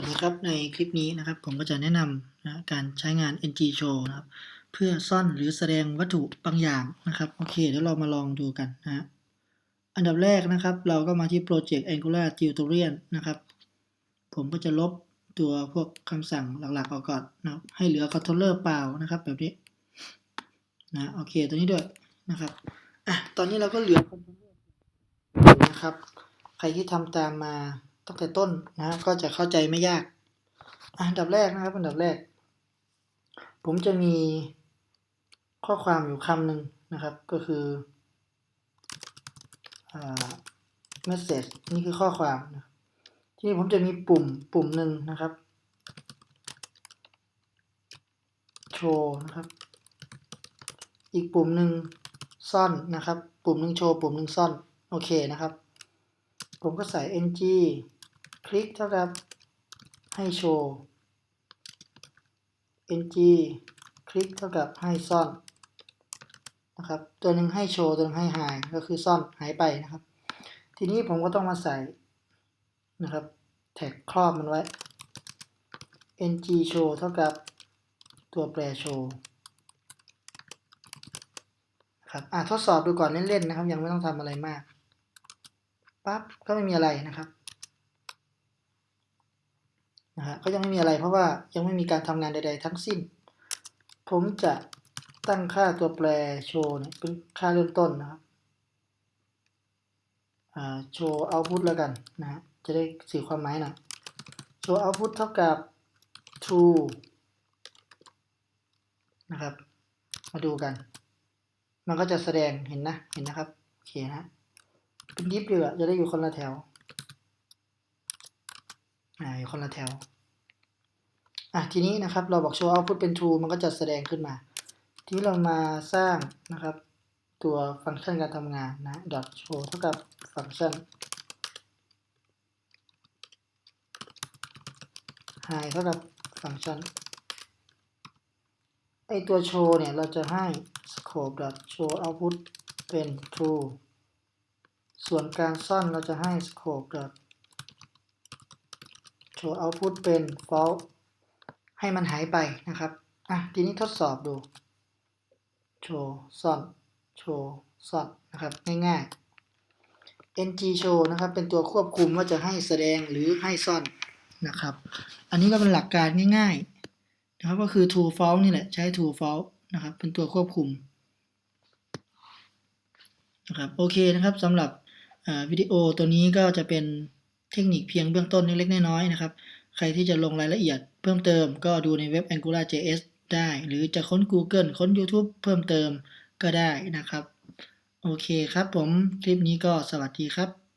วัสดีครับในคลิปนี้นะครับผมก็จะแนะนำนะการใช้งาน ng show นะครับเพื่อซ่อนหรือแสดงวัตถุบางอย่างนะครับโอเคเดี๋ยวเรามาลองดูกันนะฮะอันดับแรกนะครับ เราก็มาที่ Project Angular Tutorial นะครับผมก็จะลบตัวพวกคำสั่งหลักๆออกก่อนนะครับให้เหลือ controller เปล่านะครับแบบนี้นะโอเคตัวนี้ด้วยนะครับอะตอนนี้เราก็เหลือ controller นะครับ ใครที่ทำตามมา ตั้งแต่ต้นนะก็จะเข้าใจไม่ยาก อันดับแรกนะครับ อันดับแรก ผมจะมีข้อความอยู่คำหนึ่งนะครับ ก็คืออ message นี่คือข้อความนะที่นี่ผมจะมีปุ่มปุ่มหนึ่งนะครับ โชว์นะครับ อีกปุ่มหนึ่งซ่อนนะครับ ปุ่มหนึ่งโชว์ปุ่มหนึ่งซ่อน โอเคนะครับ ผมก็ใส่ ng คลิกเท่ากับให้โชว์ ng คลิกเท่ากับให้ซ่อนนะครับตัวหนึ่งให้โชว์ตัวหนึงให้หายก็คือซ่อนหายไปนะครับ ทีนี้ผมก็ต้องมาใส่นะครับแท็กครอบมันไว้ ng show เท่ากับตัวแปรโชว์ครับอะทดสอบดูก่อนเล่นๆนะครับ ยังไม่ต้องทำอะไรมากปั๊บก็ไม่มีอะไรนะครับ นะฮะก็ยังไม่มีอะไรเพราะว่ายังไม่มีการทำงานใด ๆ ทั้งสิ้น ผมจะตั้งค่าตัวแปรโชว์เนี่ยเป็นค่าเริ่มต้นนะครับโชว์เอาพุตแล้วกันนะฮะจะได้สื่อความหมายหนะโชว์เอาพุตเท่ากับ true นะครับ มาดูกัน มันก็จะแสดงเห็นนะ เห็นนะครับ โอเคนะ เป็นดิฟดีกว่าจะได้อยู่คนละแถว อ่ายคนละแถวอะทีนี้นะครับเราบอก show output เป็น true มันก็จะแสดงขึ้นมา ทีนี้เรามาสร้างนะครับ ตัวฟังก์ชันการทำงานนะ dot show เท่ากับฟังก์ชัน high เท่ากับฟังก์ชันไอตัว show เนี่ย เราจะให้ scope dot show output เป็น true ส่วนการซ่อนเราจะให้ scope dot show output เป็น false ให้มันหายไปนะครับ อะ ทีนี้ทดสอบดู show ซ่อน show ซ่อนนะครับ ง่ายๆ ng show นะครับ เป็นตัวควบคุมว่าจะให้แสดงหรือให้ซ่อนนะครับ อันนี้ก็เป็นหลักการง่ายๆ นะครับ ก็คือ true false นี่แหละ ใช้ true false นะครับ เป็นตัวควบคุมนะครับ โอเคนะครับสำหรับวิดีโอตัวนี้ก็จะเป็น เทคนิคเพียงเบื้องต้นเล็กๆน้อยๆนะครับ ใครที่จะลงรายละเอียดเพิ่มเติมก็ดูในเว็บ AngularJS ได้ หรือจะค้น Google ค้น YouTube เพิ่มเติมก็ได้นะครับ โอเคครับผม คลิปนี้ก็สวัสดีครับ